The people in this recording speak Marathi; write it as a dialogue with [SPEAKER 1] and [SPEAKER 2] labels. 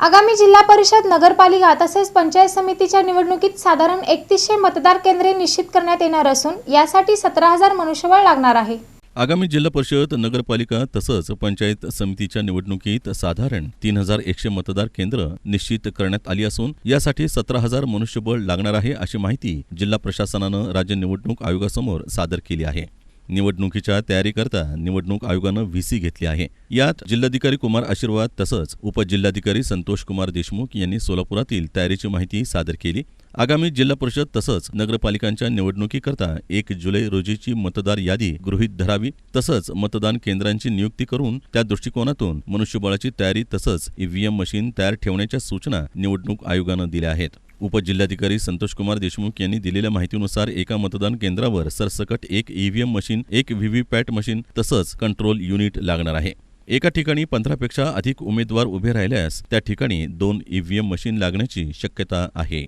[SPEAKER 1] आगामी जिल्हा परिषद नगरपालिका तसेच पंचायत समितीच्या निवडणुकीत साधारण एकतीसशे मतदार केंद्रे निश्चित करण्यात येणार असून यासाठी सतरा हजार मनुष्यबळ लागणार आहे.
[SPEAKER 2] आगामी जिल्हा परिषद नगरपालिका तसंच पंचायत समितीच्या निवडणुकीत साधारण तीन हजार एकशे मतदार केंद्र निश्चित करण्यात आली असून यासाठी सतरा हजार मनुष्यबळ लागणार आहे अशी माहिती जिल्हा प्रशासनानं राज्य निवडणूक आयोगासमोर सादर केली आहे. निवडणुकीच्या तयारीकरता निवडणूक आयोगानं व्हीसी घेतली आहे. यात जिल्हाधिकारी कुमार आशीर्वाद तसंच उपजिल्हाधिकारी संतोष कुमार देशमुख यांनी सोलापुरातील तयारीची माहिती सादर केली. आगामी जिल्हा परिषद तसंच नगरपालिकांच्या निवडणुकीकरता एक जुलै रोजीची मतदार यादी गृहीत धरावी तसंच मतदान केंद्रांची नियुक्ती करून त्या दृष्टिकोनातून मनुष्यबळाची तयारी तसंच ईव्हीएम मशीन तयार ठेवण्याच्या सूचना निवडणूक आयोगानं दिल्या आहेत. उपजिल्हाधिकारी संतोषकुमार देशमुख यांनी दिलेल्या माहितीनुसार एका मतदान केंद्रावर सरसकट एक ईव्हीएम मशीन एक व्हीव्हीपॅट मशीन तसंच कंट्रोल युनिट लागणार आहे. एका ठिकाणी पंधरापेक्षा अधिक उमेदवार उभे राहिल्यास त्या ठिकाणी दोन ईव्हीएम मशीन लागण्याची शक्यता आहे.